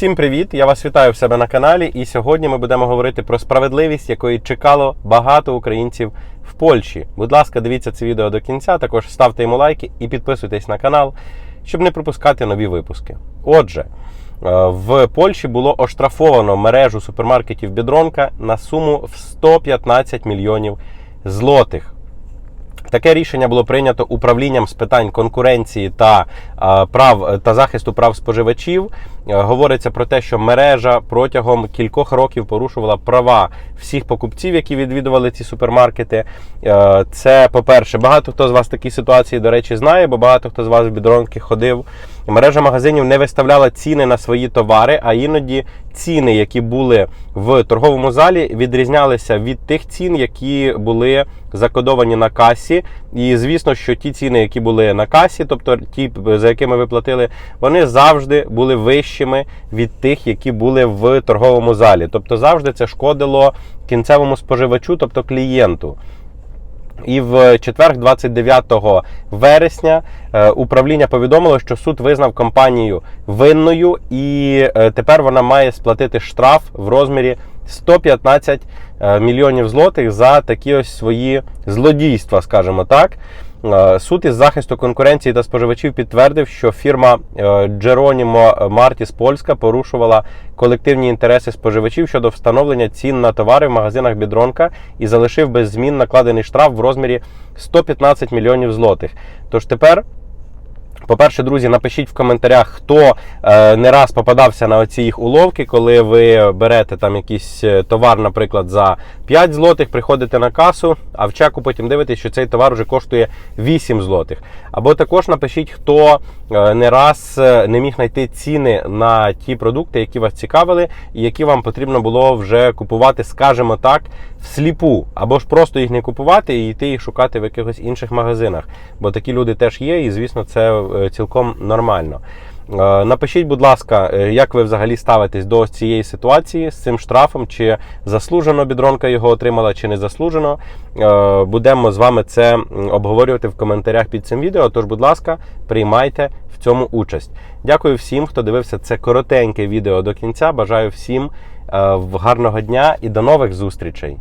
Всім привіт! Я вас вітаю в себе на каналі. І сьогодні ми будемо говорити про справедливість, якої чекало багато українців в Польщі. Будь ласка, дивіться це відео до кінця. Також ставте йому лайки і підписуйтесь на канал, щоб не пропускати нові випуски. Отже, е, в Польщі було оштрафовано мережу супермаркетів Бідронка на суму в 115 мільйонів злотих. Таке рішення було прийнято управлінням з питань конкуренції та е, прав та захисту прав споживачів. Е, Говориться про те, що мережа протягом кількох років порушувала права всіх покупців, які відвідували ці супермаркети. Е, Це, по-перше, багато хто з вас такі ситуації, до речі, знає, бо багато хто з вас в бідронки ходив. Мережа магазинів не виставляла ціни на свої товари, а іноді ціни, які були в торговому залі, відрізнялися від тих цін, які були закодовані на касі. І звісно, що ті ціни, які були на касі, тобто ті, за якими ви платили, вони завжди були вищими від тих, які були в торговому залі. Тобто завжди це шкодило кінцевому споживачу, тобто клієнту. І в четвер, 29 вересня, е, управління повідомило, що суд визнав компанію винною, і е, тепер вона має сплатити штраф в розмірі 115 е, мільйонів злотих за такі ось свої злодійства, скажімо так. Е, Суд із захисту конкуренції та споживачів підтвердив, що фірма Джеронімо Мартіс Польська порушувала колективні інтереси споживачів щодо встановлення цін на товари в магазинах Бідронка і залишив без змін накладений штраф в розмірі 115 мільйонів злотих. Тож тепер. По-перше, друзі, напишіть в коментарях, хто е, не раз попадався на оці їх уловки, коли ви берете там якийсь е, товар, наприклад, за 5 злотих, приходите на касу, а в чеку потім дивитесь, що цей товар вже коштує 8 злотих. Або також напишіть, хто е, не раз не міг знайти ціни на ті продукти, які вас цікавили, і які вам потрібно було вже купувати, скажімо так, всліпу, або ж просто їх не купувати і йти їх шукати в якихось інших магазинах. Бо такі люди теж є, і звісно, це цілком нормально. Е, Напишіть, будь ласка, е, як ви взагалі ставитесь до цієї ситуації з цим штрафом, чи заслужено бідронка його отримала, чи не заслужено. Е, Будемо з вами це обговорювати в коментарях під цим відео. Тож, будь ласка, приймайте в цьому участь. Дякую всім, хто дивився це коротеньке відео до кінця. Бажаю всім е, гарного дня і до нових зустрічей.